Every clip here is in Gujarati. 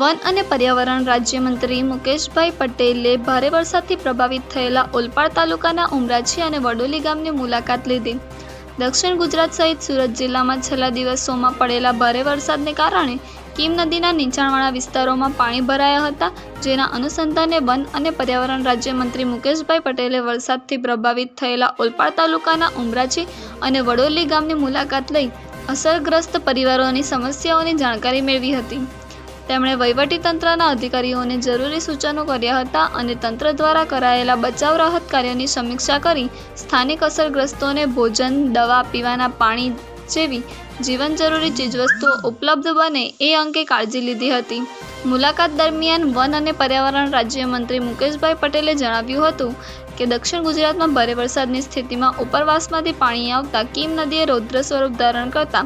વન અને પર્યાવરણ રાજ્યમંત્રી મુકેશભાઈ પટેલે ભારે વરસાદથી પ્રભાવિત થયેલા ઓલપાડ તાલુકાના ઉમરાછી અને વડોલી ગામની મુલાકાત લીધી. દક્ષિણ ગુજરાત સહિત સુરત જિલ્લામાં છેલ્લા દિવસોમાં પડેલા ભારે વરસાદને કારણે કીમ નદીના નીચાણવાળા વિસ્તારોમાં પાણી ભરાયા હતા, જેના અનુસંધાને વન અને પર્યાવરણ રાજ્યમંત્રી મુકેશભાઈ પટેલે વરસાદથી પ્રભાવિત થયેલા ઓલપાડ તાલુકાના ઉમરાછી અને વડોલી ગામની મુલાકાત લઈ અસરગ્રસ્ત પરિવારોની સમસ્યાઓની જાણકારી મેળવી હતી. તેમણે વહીવટીતંત્રના અધિકારીઓને જરૂરી સૂચનો કર્યા હતા અને તંત્ર દ્વારા કરાયેલા બચાવ રાહત કાર્યોની સમીક્ષા કરી સ્થાનિક અસરગ્રસ્તોને ભોજન, દવા, પીવાના પાણી જેવી જીવન જરૂરી ચીજવસ્તુઓ ઉપલબ્ધ બને એ અંગે કાળજી લીધી હતી. મુલાકાત દરમિયાન વન અને પર્યાવરણ રાજ્યમંત્રી મુકેશભાઈ પટેલે જણાવ્યું હતું કે દક્ષિણ ગુજરાતમાં ભારે વરસાદની સ્થિતિમાં ઉપરવાસમાંથી પાણી આવતા કીમ નદીએ રૌદ્ર સ્વરૂપ ધારણ કરતા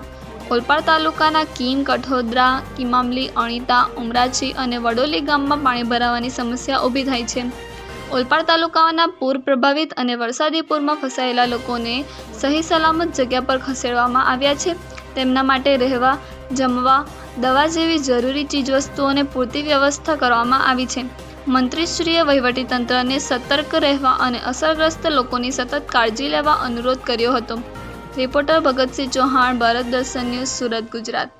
ઓલપાડ તાલુકાના કીમ, કઠોદરા, કિમામલી, અણીતા ઉમરાછી અને વડોલી ગામમાં પાણી ભરાવાની સમસ્યા ઊભી થાય છે. ઓલપાડ તાલુકાના પૂર પ્રભાવિત અને વરસાદી પૂરમાં ફસાયેલા લોકોને સહી સલામત જગ્યા પર ખસેડવામાં આવ્યા છે. તેમના માટે રહેવા, જમવા, દવા જેવી જરૂરી ચીજવસ્તુઓને પૂરતી વ્યવસ્થા કરવામાં આવી છે. મંત્રીશ્રીએ વહીવટીતંત્રને સતર્ક રહેવા અને અસરગ્રસ્ત લોકોની સતત કાળજી લેવા અનુરોધ કર્યો હતો. રિપોર્ટર ભગતસિંહ ચૌહાણ ભારત દર્શન ન્યૂઝ સુરત ગુજરાત.